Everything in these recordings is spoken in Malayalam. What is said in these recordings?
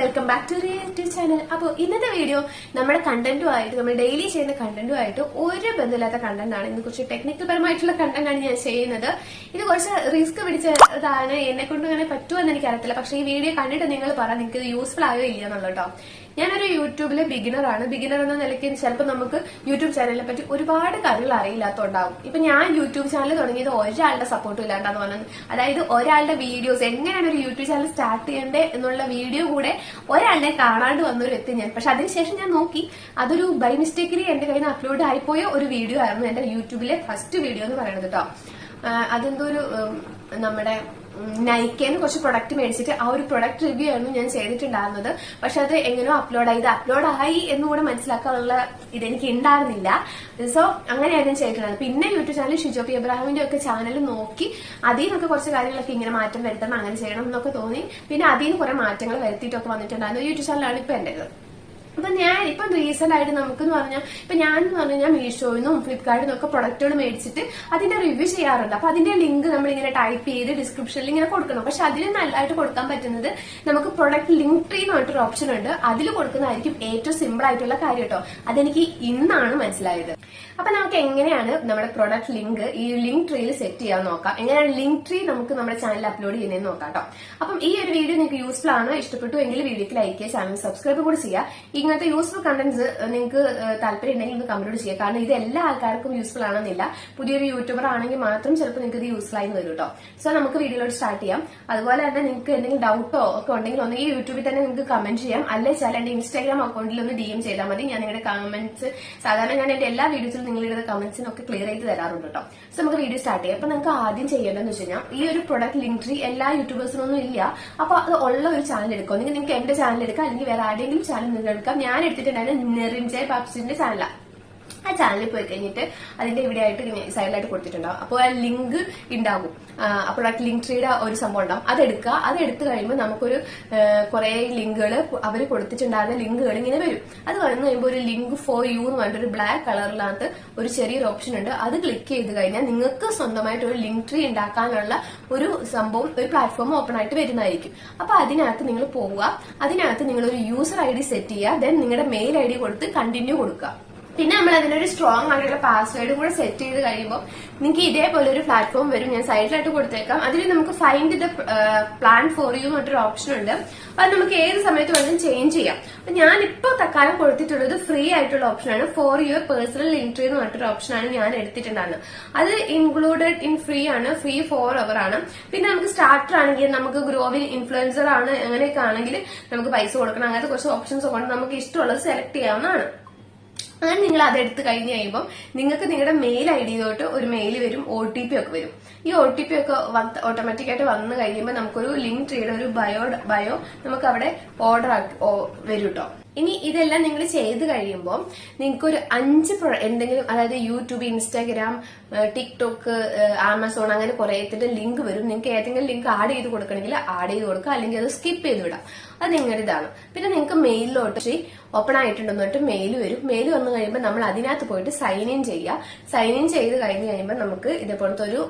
Welcome back to YouTube channel അപ്പോൾ ഇന്നത്തെ വീഡിയോ നമ്മുടെ കണ്ടന്റുമായിട്ട് നമ്മൾ ഡെയിലി ചെയ്യുന്ന കണ്ടന്റുമായിട്ട് ഒരു ബന്ധമില്ലാത്ത കണ്ടന്റ് ആണ്. ഇന്ന് കുറച്ച് ടെക്നിക്കൽ പരമായിട്ടുള്ള കണ്ടന്റ് ആണ് ഞാൻ ചെയ്യുന്നത്. ഇത് കുറച്ച് റിസ്ക് പിടിച്ചതാണ്. എന്നെ കൊണ്ട് അങ്ങനെ പറ്റുമെന്ന് എനിക്ക് അറിയത്തില്ല പക്ഷേ ഈ വീഡിയോ കണ്ടിട്ട് നിങ്ങൾ പറ നിങ്ങൾക്ക് ഇത് യൂസ്ഫുൾ ആയോ ഇല്ല എന്നുള്ളത് കേട്ടോ ഞാനൊരു യൂട്യൂബിലെ ബിഗിനർ ആണ്. ബിഗിനർ എന്ന നിലയ്ക്ക് ചിലപ്പോൾ നമുക്ക് യൂട്യൂബ് ചാനലിനെ പറ്റി ഒരുപാട് കാര്യങ്ങൾ അറിയില്ലാത്തതുണ്ടാവും ഇപ്പൊ ഞാൻ യൂട്യൂബ് ചാനൽ തുടങ്ങിയത് ഒരാളുടെ സപ്പോർട്ടും ഇല്ലാണ്ടാന്ന് പറഞ്ഞത്. അതായത് ഒരാളുടെ വീഡിയോസ് എങ്ങനെയാണ് ഒരു യൂട്യൂബ് ചാനൽ സ്റ്റാർട്ട് ചെയ്യേണ്ടത് എന്നുള്ള വീഡിയോ കൂടെ ഒരാളിനെ കാണാണ്ട് വന്നൊരു എത്തി ഞാൻ. പക്ഷെ അതിനുശേഷം ഞാൻ നോക്കി. അതൊരു ബൈ മിസ്റ്റേക്കിലി എന്റെ കയ്യിൽ നിന്ന് അപ്ലോഡ് ആയിപ്പോയ ഒരു വീഡിയോ ആയിരുന്നു എന്റെ യൂട്യൂബിലെ ഫസ്റ്റ് വീഡിയോ എന്ന് പറയുന്നത് കേട്ടോ. അതെന്തോ ഒരു നമ്മുടെ നൈക്കേന്ന് കുറച്ച് പ്രൊഡക്റ്റ് മേടിച്ചിട്ട് ആ ഒരു പ്രൊഡക്റ്റ് റിവ്യൂ ആയിരുന്നു ഞാൻ ചെയ്തിട്ടുണ്ടായിരുന്നത്. പക്ഷെ അത് എങ്ങനെയോ അപ്ലോഡ് ആയി. ഇത് അപ്ലോഡ് ആയി എന്നുകൂടെ മനസ്സിലാക്കാനുള്ള ഇതെനിക്ക് ഉണ്ടായിരുന്നില്ല. സോ അങ്ങനെയായിരുന്നു ഞാൻ പിന്നെ യൂട്യൂബ് ചാനൽ ഷിജോപ്പി എബ്രാഹിമിന്റെ ഒക്കെ ചാനൽ നോക്കി അതിൽ നിന്നൊക്കെ കുറച്ച് കാര്യങ്ങളൊക്കെ ഇങ്ങനെ മാറ്റം വരുത്തണം അങ്ങനെ ചെയ്യണം എന്നൊക്കെ തോന്നി. പിന്നെ അതിൽ നിന്ന് കുറെ മാറ്റങ്ങൾ വരുത്തിയിട്ടൊക്കെ വന്നിട്ടുണ്ടായിരുന്നു. യൂട്യൂബ് ചാനലാണ് ഇപ്പൊ എന്റേത്. അപ്പൊ ഞാൻ ഇപ്പൊ റീസെന്റ് ആയിട്ട് നമുക്ക് എന്ന് പറഞ്ഞാൽ ഇപ്പൊ ഞാൻ എന്ന് പറഞ്ഞാൽ മീഷോയിൽ നിന്നും ഫ്ലിപ്കാർട്ടിൽ നിന്നൊക്കെ പ്രൊഡക്റ്റുകൾ മേടിച്ചിട്ട് അതിന്റെ റിവ്യൂ ചെയ്യാറുണ്ട്. അപ്പൊ അതിന്റെ ലിങ്ക് നമ്മൾ ഇങ്ങനെ ടൈപ്പ് ചെയ്ത് ഡിസ്ക്രിപ്ഷനിൽ ഇങ്ങനെ കൊടുക്കണം. പക്ഷെ അതിന് നല്ലതായിട്ട് കൊടുക്കാൻ പറ്റുന്നത് നമുക്ക് പ്രൊഡക്റ്റ് ലിങ്ക് ട്രീ എന്ന് പറഞ്ഞിട്ടൊരു ഓപ്ഷൻ ഉണ്ട്. അതിൽ കൊടുക്കുന്നതായിരിക്കും ഏറ്റവും സിമ്പിൾ ആയിട്ടുള്ള കാര്യം കേട്ടോ. അതെനിക്ക് ഇന്നാണ് മനസ്സിലായത്. അപ്പൊ നമുക്ക് എങ്ങനെയാണ് നമ്മുടെ പ്രൊഡക്റ്റ് ലിങ്ക് ഈ ലിങ്ക് ട്രീയിൽ സെറ്റ് ചെയ്യാൻ നോക്കാം. എങ്ങനെയാണ് ലിങ്ക് ട്രീ നമുക്ക് നമ്മുടെ ചാനൽ അപ്ലോഡ് ചെയ്യുന്നതെന്ന് നോക്കാം കേട്ടോ. അപ്പം ഈ ഒരു വീഡിയോ നിങ്ങൾക്ക് യൂസ്ഫുൾ ആണോ? ഇഷ്ടപ്പെട്ടു എങ്കിൽ വീഡിയോക്ക് ലൈക്ക് ചെയ്യുക ചാനൽ സബ്സ്ക്രൈബ് കൂടി ചെയ്യുക. ഇങ്ങനത്തെ യൂസ്ഫുൾ കണ്ടന്റ്സ് നിങ്ങൾക്ക് താല്പര്യം ഉണ്ടെങ്കിൽ ഒന്ന് കമന്റ് ചെയ്യുക കാരണം ഇത് എല്ലാ ആൾക്കാർക്കും യൂസ്ഫുൾ ആണെന്നില്ല. പുതിയൊരു യൂട്യൂബർ ആണെങ്കിൽ മാത്രം ചിലപ്പോൾ നിങ്ങൾക്ക് ഇത് യൂസ്ഫുൾ ആയി വരും കേട്ടോ സോ നമുക്ക് വീഡിയോയിലോട്ട് സ്റ്റാർട്ട് ചെയ്യാം. അതുപോലെ തന്നെ നിങ്ങൾക്ക് എന്തെങ്കിലും ഡൗട്ടോ ഒക്കെ ഉണ്ടെങ്കിൽ ഒന്ന് ഈ യൂട്യൂബിൽ തന്നെ നിങ്ങൾക്ക് കമന്റ് ചെയ്യാം. അല്ലെ ചില എന്റെ ഇൻസ്റ്റാഗ്രാം അക്കൗണ്ടിൽ ഒന്ന് ഡി എം ചെയ്താൽ മതി. ഞാൻ നിങ്ങളുടെ കമന്റ്സ് സാധാരണ ഞാൻ എന്റെ എല്ലാ വീഡിയോസിലും നിങ്ങളുടെ കമന്റ്സിനൊക്കെ ക്ലിയർ ആയിട്ട് തരാറുണ്ട് കേട്ടോ സോ നമുക്ക് വീഡിയോ സ്റ്റാർട്ട് ചെയ്യാം. അപ്പൊ നിങ്ങൾക്ക് ആദ്യം ചെയ്യേണ്ടതെന്ന് വെച്ച് കഴിഞ്ഞാൽ ഈ ഒരു പ്രൊഡക്റ്റ് ലിങ്ക് ട്രീ എല്ലാ യൂട്യൂബേഴ്സിനൊന്നും ഇല്ല. അപ്പൊ അത് ഉള്ള ഒരു ചാനൽ എടുക്കും? നിങ്ങൾക്ക് നിങ്ങൾക്ക് എന്റെ ചാനൽ എടുക്കാം. അല്ലെങ്കിൽ വേറെ ആരുടെയെങ്കിലും ചാനൽ നിങ്ങൾക്ക് എടുക്കാം. ഞാൻ എടുത്തിട്ടുണ്ടായിരുന്നു നെറിൻജയ് പാപ്സിന്റെ ചാനലാണ് ആ ചാനലിൽ പോയി കഴിഞ്ഞിട്ട് അതിന്റെ ഇവിടെ ആയിട്ട് സൈഡിലായിട്ട് കൊടുത്തിട്ടുണ്ടാവും. അപ്പോൾ ആ ലിങ്ക് ഉണ്ടാകും ആ ലിങ്ക് ട്രീയുടെ ഒരു സംഭവം ഉണ്ടാവും. അതെടുക്കുക അത് എടുത്തു കഴിയുമ്പോൾ നമുക്കൊരു കുറെ ലിങ്കുകൾ അവർ കൊടുത്തിട്ടുണ്ടായിരുന്ന ലിങ്കുകൾ ഇങ്ങനെ വരും. അത് വന്നു കഴിയുമ്പോൾ ഒരു ലിങ്ക് ഫോർ യു എന്ന് പറഞ്ഞിട്ട് ഒരു ബ്ലാക്ക് കളറിനകത്ത് ഒരു ചെറിയൊരു ഓപ്ഷൻ ഉണ്ട്. അത് ക്ലിക്ക് ചെയ്ത് കഴിഞ്ഞാൽ നിങ്ങൾക്ക് സ്വന്തമായിട്ട് ഒരു ലിങ്ക് ട്രീ ഉണ്ടാക്കാനുള്ള ഒരു സംഭവം ഒരു പ്ലാറ്റ്ഫോം ഓപ്പൺ ആയിട്ട് വരുന്നതായിരിക്കും. അപ്പൊ അതിനകത്ത് നിങ്ങൾ പോവുക. അതിനകത്ത് നിങ്ങൾ ഒരു യൂസർ ഐ ഡി സെറ്റ് ചെയ്യുക. ദെൻ നിങ്ങളുടെ മെയിൽ ഐ ഡി കൊടുത്ത് കണ്ടിന്യൂ കൊടുക്കുക. പിന്നെ നമ്മൾ അതിനൊരു സ്ട്രോങ് ആയിട്ടുള്ള പാസ്വേഡും കൂടെ സെറ്റ് ചെയ്ത് കഴിയുമ്പോൾ നിങ്ങൾക്ക് ഇതേപോലെ ഒരു പ്ലാറ്റ്ഫോം വരും. ഞാൻ സൈഡിലായിട്ട് കൊടുത്തേക്കാം. അതിൽ നമുക്ക് find the plan for you എന്നൊരു ഓപ്ഷൻ ഉണ്ട്. അത് നമുക്ക് ഏത് സമയത്ത് വേണമെങ്കിലും ചേഞ്ച് ചെയ്യാം. അപ്പൊ ഇപ്പോൾ തൽക്കാലം കൊടുത്തിട്ടുള്ളത് ഫ്രീ ആയിട്ടുള്ള ഓപ്ഷനാണ് ഫോർ യുവർ പേഴ്സണൽ എൻട്രി എന്ന് പറഞ്ഞിട്ടൊരു ഓപ്ഷനാണ് ഞാൻ എടുത്തിട്ടുണ്ടായിരുന്നത്. അത് ഇൻക്ലൂഡഡ് ഇൻ ഫ്രീ ആണ്. ഫ്രീ ഫോർ അവർ ആണ്. പിന്നെ നമുക്ക് സ്റ്റാർട്ടർ ആണെങ്കിൽ നമുക്ക് ഗ്രോവിംഗ് ഇൻഫ്ലുവൻസർ ആണ്. അങ്ങനെയൊക്കെ ആണെങ്കിൽ നമുക്ക് പൈസ കൊടുക്കണം. അങ്ങനത്തെ കുറച്ച് ഓപ്ഷൻസ് ഒക്കെ ഉണ്ട്. നമുക്ക് ഇഷ്ടമുള്ളത് സെലക്ട് ചെയ്യാവുന്നതാണ്. അങ്ങനെ നിങ്ങൾ അത് എടുത്തു കഴിഞ്ഞ് കഴിയുമ്പോൾ നിങ്ങൾക്ക് നിങ്ങളുടെ മെയിൽ ഐ ഡിയിലോട്ട് ഒരു മെയിൽ വരും ഒ ടി പി ഒക്കെ വരും. ഈ ഒ ടി പി ഒക്കെ ഓട്ടോമാറ്റിക് ആയിട്ട് വന്നു കഴിയുമ്പോൾ നമുക്കൊരു ലിങ്ക് ട്രീയുടെ ഒരു ബയോ ബയോ നമുക്ക് അവിടെ ഓർഡർ ആക്കി വരും കേട്ടോ ഇനി ഇതെല്ലാം നിങ്ങൾ ചെയ്ത് കഴിയുമ്പോൾ നിങ്ങൾക്ക് ഒരു അഞ്ച് എന്തെങ്കിലും അതായത് യൂട്യൂബ് ഇൻസ്റ്റാഗ്രാം ടിക്ടോക്ക് ആമസോൺ അങ്ങനെ കുറേത്തിന്റെ ലിങ്ക് വരും. നിങ്ങൾക്ക് ഏതെങ്കിലും ലിങ്ക് ആഡ് ചെയ്ത് കൊടുക്കണമെങ്കിൽ ആഡ് ചെയ്ത് കൊടുക്കുക. അല്ലെങ്കിൽ അത് സ്കിപ്പ് ചെയ്ത് വിടാം. അത് നിങ്ങളുടെ ഇതാണ്. പിന്നെ നിങ്ങൾക്ക് മെയിലിലോട്ട് ഓപ്പൺ ആയിട്ടുണ്ടെന്ന് പറഞ്ഞിട്ട് മെയിൽ വരും. മെയിൽ വന്നു കഴിയുമ്പോൾ നമ്മൾ അതിനകത്ത് പോയിട്ട് സൈൻ ഇൻ ചെയ്യുക. സൈൻ ഇൻ ചെയ്ത് കഴിഞ്ഞ് കഴിയുമ്പോൾ നമുക്ക് ഇതേപോലത്തെ ഒരു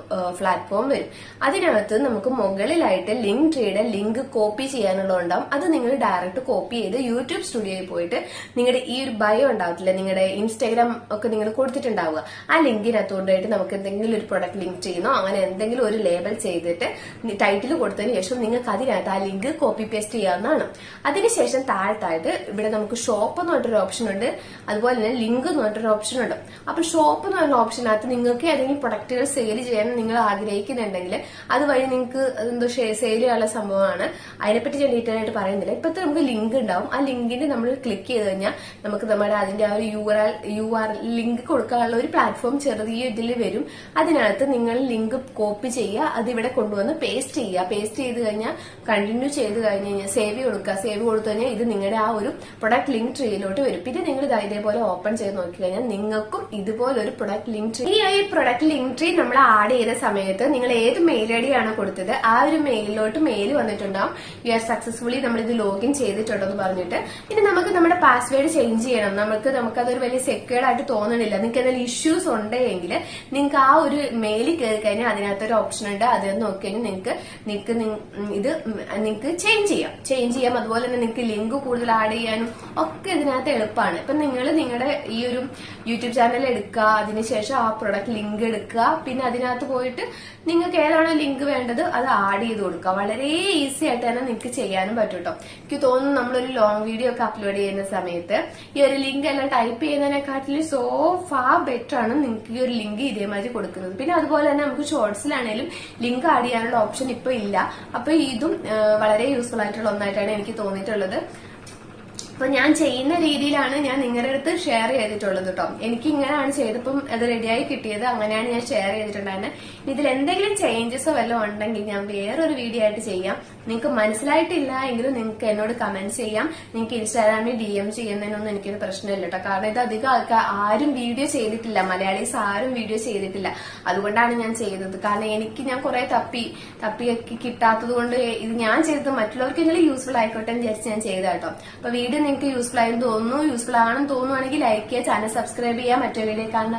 പ്ലാറ്റ്ഫോം വരും. അതിനകത്ത് നമുക്ക് മുകളിലായിട്ട് ലിങ്ക് ട്രീയുടെ ലിങ്ക് കോപ്പി ചെയ്യാനുള്ളതുണ്ടാവും. അത് നിങ്ങൾ ഡയറക്റ്റ് കോപ്പി ചെയ്ത് യൂട്യൂബ് സ്റ്റുഡിയോയിൽ പോയിട്ട് നിങ്ങളുടെ ഈ ഒരു ബയോ ഉണ്ടാവത്തില്ല നിങ്ങളുടെ ഇൻസ്റ്റാഗ്രാം ഒക്കെ നിങ്ങൾ കൊടുത്തിട്ടുണ്ടാവുക. ആ ലിങ്കിനകത്തോണ്ടായിട്ട് നമുക്ക് എന്തെങ്കിലും ഒരു പ്രൊഡക്റ്റ് ലിങ്ക് ചെയ്യുന്നോ അങ്ങനെ എന്തെങ്കിലും ഒരു ലേബൽ ചെയ്തിട്ട് ടൈറ്റിൽ കൊടുത്തതിന് ശേഷം നിങ്ങൾക്ക് അതിനകത്ത് ആ ലിങ്ക് കോപ്പി പേസ്റ്റ് ചെയ്യാവുന്നതാണ്. അതിനുശേഷം താഴത്തായിട്ട് ഇവിടെ നമുക്ക് ഷോപ്പ് എന്ന് പറഞ്ഞൊരു ഓപ്ഷൻ ഉണ്ട് അതുപോലെ തന്നെ ലിങ്ക് എന്ന് പറഞ്ഞൊരു ഓപ്ഷൻ ഉണ്ട്. അപ്പൊ ഷോപ്പ് എന്ന് പറഞ്ഞ ഓപ്ഷനകത്ത് നിങ്ങൾക്ക് ഏതെങ്കിലും പ്രൊഡക്റ്റുകൾ സെയിൽ ചെയ്യാൻ നിങ്ങൾ ആഗ്രഹിക്കുന്നുണ്ടെങ്കിൽ അതുവഴി നിങ്ങൾക്ക് എന്തോ സെയിൽ ചെയ്യാനുള്ള സംഭവമാണ്. അതിനെപ്പറ്റി ഞാൻ ഡീറ്റെയിൽ ആയിട്ട് പറയുന്നില്ല. ഇപ്പോഴത്തെ നമുക്ക് ലിങ്ക് ഉണ്ടാവും. ആ ലിങ്കിന് നമ്മൾ ക്ലിക്ക് ചെയ്ത് കഴിഞ്ഞാൽ നമുക്ക് നമ്മുടെ അതിന്റെ ആ ഒരു U R U R link കൊടുക്കാനുള്ള ഒരു പ്ലാറ്റ്ഫോം ചെറിയ ഇതിൽ വരും. അതിനകത്ത് നിങ്ങൾ ലിങ്ക് കോപ്പി ചെയ്യുക അത് ഇവിടെ കൊണ്ടുവന്ന് പേസ്റ്റ് ചെയ്യുക. പേസ്റ്റ് ചെയ്ത് കഴിഞ്ഞാൽ കണ്ടിന്യൂ ചെയ്ത് കഴിഞ്ഞ് കഴിഞ്ഞാൽ സേവ് കൊടുക്കുക. സേവ് കൊടുത്തു കഴിഞ്ഞാൽ ഇത് നിങ്ങളുടെ ആ ഒരു പ്രൊഡക്റ്റ് ലിങ്ക് ട്രീയിലോട്ട് വരും. പിന്നെ നിങ്ങൾ ഇത് ഇതേപോലെ ഓപ്പൺ ചെയ്ത് നോക്കി കഴിഞ്ഞാൽ നിങ്ങൾക്കും ഇതുപോലെ ഒരു പ്രൊഡക്റ്റ് ലിങ്ക് ട്രീ ഈ ഒരു പ്രൊഡക്റ്റ് ലിങ്ക് ട്രീ നമ്മൾ ആഡ് ചെയ്ത സമയത്ത് നിങ്ങൾ ഏത് മെയിൽ ഐ ഡി ആണ് കൊടുത്തത് ആ ഒരു മെയിലിലോട്ട് മെയിൽ വന്നിട്ടുണ്ടാവും. യു ആർ സക്സസ്ഫുള്ളി നമ്മൾ ഇത് ലോഗിൻ ചെയ്തിട്ടുണ്ടെന്ന് പറഞ്ഞിട്ട്. പിന്നെ നമുക്ക് നമ്മുടെ പാസ്വേഡ് ചേഞ്ച് ചെയ്യണം. നമുക്ക് നമുക്ക് അതൊരു വലിയ സെക്യൂർഡ് ആയിട്ട് തോന്നണില്ല. നിങ്ങൾക്ക് എന്തെങ്കിലും ഇഷ്യൂസ് ഉണ്ടെങ്കിൽ നിങ്ങൾക്ക് ആ ഒരു മെയിൽ കയറി കഴിഞ്ഞാൽ അതിനകത്തൊരു ഓപ്ഷൻ ഉണ്ട്. അത് നോക്കി നിങ്ങൾക്ക് നിങ്ങൾക്ക് ഇത് നിങ്ങൾക്ക് ചേഞ്ച് ചെയ്യാം. ചേഞ്ച് ചെയ്യാം. അതുപോലെ തന്നെ നിങ്ങൾക്ക് ലിങ്ക് കൂടുതൽ ആഡ് ചെയ്യാനും ഒക്കെ ഇതിനകത്ത് എളുപ്പമാണ്. ഇപ്പൊ നിങ്ങൾ നിങ്ങളുടെ ഈ ഒരു യൂട്യൂബ് ചാനൽ എടുക്കുക അതിനുശേഷം ആ പ്രൊഡക്റ്റ് ലിങ്ക് എടുക്കുക പിന്നെ അതിനകത്ത് പോയിട്ട് നിങ്ങൾക്ക് ഏതാണോ ലിങ്ക് വേണ്ടത് അത് ആഡ് ചെയ്ത് കൊടുക്കുക. വളരെ ഈസി ആയിട്ട് തന്നെ നിങ്ങൾക്ക് ചെയ്യാനും പറ്റും കേട്ടോ എനിക്ക് തോന്നുന്നു നമ്മളൊരു ലോങ് വീഡിയോ ഒക്കെ അപ്ലോഡ് ചെയ്യുന്ന സമയത്ത് ഈ ഒരു ലിങ്ക് എല്ലാം ടൈപ്പ് ചെയ്യുന്നതിനെക്കാട്ടിലും സോ ഫാ ബെറ്റർ ആണ് നിങ്ങൾക്ക് ഈ ഒരു ലിങ്ക് ഇതേമാതിരി കൊടുക്കുന്നത്. പിന്നെ അതുപോലെ തന്നെ നമുക്ക് ഷോർട്സിലാണെങ്കിലും ലിങ്ക് ആഡ് ചെയ്യാനുള്ള ഓപ്ഷൻ ഇപ്പൊ ഇല്ല. അപ്പൊ ഇതും വളരെ യൂസ്ഫുൾ ആയിട്ടുള്ള ഒന്നായിട്ടാണ് എനിക്ക് തോന്നിയിട്ടുള്ളത്. അപ്പൊ ഞാൻ ചെയ്യുന്ന രീതിയിലാണ് ഞാൻ നിങ്ങളുടെ അടുത്ത് ഷെയർ ചെയ്തിട്ടുള്ളത് കേട്ടോ എനിക്ക് ഇങ്ങനെയാണ് ചെയ്തപ്പം അത് റെഡിയായി കിട്ടിയത്. അങ്ങനെയാണ് ഞാൻ ഷെയർ ചെയ്തിട്ടുണ്ടായിരുന്നത് ഇതിൽ എന്തെങ്കിലും ചേഞ്ചസോ വല്ലതും ഉണ്ടെങ്കിൽ ഞാൻ വേറൊരു വീഡിയോ ആയിട്ട് ചെയ്യാം. നിങ്ങൾക്ക് മനസ്സിലായിട്ടില്ല എങ്കിലും നിങ്ങൾക്ക് എന്നോട് കമന്റ് ചെയ്യാം. നിങ്ങൾക്ക് ഇൻസ്റ്റാഗ്രാമിൽ ഡി എം ചെയ്യുന്നതിനൊന്നും എനിക്കൊരു പ്രശ്നമില്ല കേട്ടോ കാരണം ഇത് അധികം ആൾക്കാർ ആരും വീഡിയോ ചെയ്തിട്ടില്ല. മലയാളീസ് ആരും വീഡിയോ ചെയ്തിട്ടില്ല. അതുകൊണ്ടാണ് ഞാൻ ചെയ്തത്. കാരണം എനിക്ക് ഞാൻ കുറെ തപ്പി തപ്പിയൊക്കെ കിട്ടാത്തത് കൊണ്ട് ഇത് ഞാൻ ചെയ്തത് മറ്റുള്ളവർക്ക് എന്തെങ്കിലും യൂസ്ഫുൾ ആയിക്കോട്ടെ എന്ന് വിചാരിച്ച് ഞാൻ ചെയ്ത കേട്ടോ അപ്പൊ വീഡിയോ നിങ്ങൾക്ക് യൂസ്ഫുൾ ആയെന്ന് തോന്നുന്നു. യൂസ്ഫുൾ ആണെന്ന് തോന്നുവാണെങ്കിൽ ലൈക്ക് ചെയ്യുക ചാനൽ സബ്സ്ക്രൈബ് ചെയ്യുക മറ്റേ വീഡിയോ കാണുന്ന